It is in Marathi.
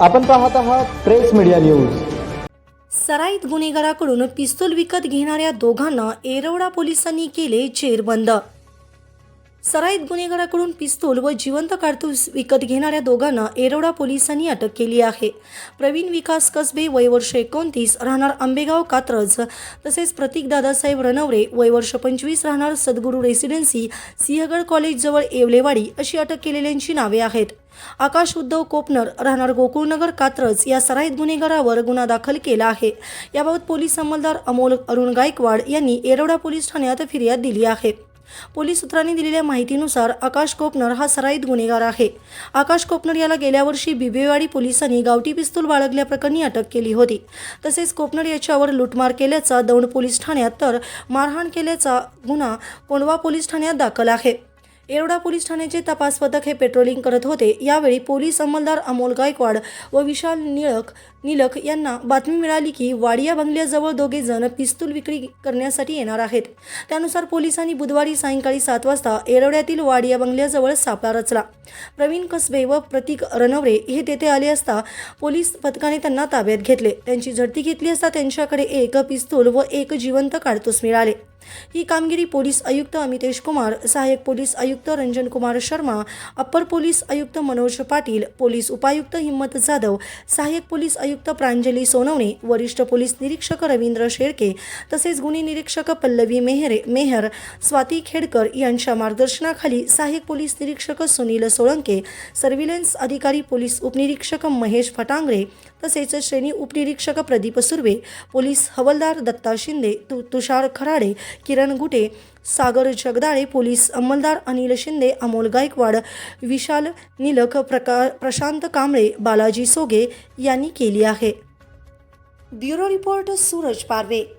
आपण पाहत आहात प्रेस मीडिया न्यूज. सराईत गुन्हेगाराकडून पिस्तूल विकत घेणाऱ्या दोघांना एरवडा पोलिसांनी केले चेरबंद सराईत गुन्हेगाराकडून पिस्तूल व जिवंत कारतूस विकत घेणाऱ्या दोघांना एरोडा पोलिसांनी अटक केली आहे. प्रवीण विकास कसबे वय वर्ष एकोणतीस राहणार आंबेगाव कात्रज. तसेच प्रतीक दादासाहेब रणवरे वय वर्ष पंचवीस राहणार सद्गुरू रेसिडेन्सी सिंहगड कॉलेजजवळ येवलेवाडी अशी अटक केलेल्यांची नावे आहेत. आकाश उद्धव कोपनर राहणार गोकुळनगर कात्रज या सराईत गुन्हेगारावर गुन्हा दाखल केला आहे. याबाबत पोलीस अंमलदार अमोल अरुण गायकवाड यांनी येरवडा पोलीस ठाण्यात फिर्याद दिली आहे. पोलीस सूत्रांनी दिलेल्या माहितीनुसार आकाश कोपनर हा सराईत गुन्हेगार आहे. आकाश कोपनर याला गेल्या वर्षी बिबेवाडी पोलिसांनी गावठी पिस्तूल बाळगल्याप्रकरणी अटक केली होती. तसेच कोपनर याच्यावर लुटमार केल्याचा दौंड पोलीस ठाण्यात तर मारहाण केल्याचा गुन्हा कोंडवा पोलीस ठाण्यात दाखल आहे. येरवडा पोलीस ठाण्याचे तपास पथक हे पेट्रोलिंग करत होते. यावेळी पोलीस अंमलदार अमोल गायकवाड व विशाल निळक निलक यांना बातमी मिळाली की वाडिया बंगल्याजवळ दोघे जण पिस्तूल विक्री करण्यासाठी येणार आहेत. त्यानुसार पोलिसांनी बुधवारी सायंकाळी सात वाजता येरवड्यातील वाडिया बंगल्याजवळ सापळा रचला. प्रवीण कसबे व प्रतीक रनवरे हे तेथे आले असता पोलीस पथकाने त्यांना ताब्यात घेतले. त्यांची झडती घेतली असता त्यांच्याकडे एक पिस्तूल व एक जिवंत काडतूस मिळाले. ही कामगिरी पोलीस आयुक्त अमितेश कुमार सहाय्यक पोलीस आयुक्त रंजन कुमार शर्मा अप्पर पोलीस आयुक्त मनोज पाटील पोलीस उपायुक्त हिम्मत जाधव सहाय्यक पोलीस आयुक्त प्रांजली सोनवणे वरिष्ठ पोलीस निरीक्षक रवींद्र शेळके तसेच गुन्हे निरीक्षक पल्लवी मेहरे मेहर स्वाती खेडकर यांच्या मार्गदर्शनाखाली सहाय्यक पोलीस निरीक्षक सुनील सोळंके सर्व्हिलन्स अधिकारी पोलीस उपनिरीक्षक महेश फटांगरे तसेच श्रेणी उपनिरीक्षक प्रदीप सुर्वे पोलीस हवलदार दत्ता शिंदे तु तुषार खराडे किरण गुटे सागर जगदाळे पोलीस अंमलदार अनिल शिंदे अमोल गायकवाड विशाल निलख प्रका प्रशांत कांबळे बालाजी सोगे यांनी केली आहे. Bureau report Suraj Parve.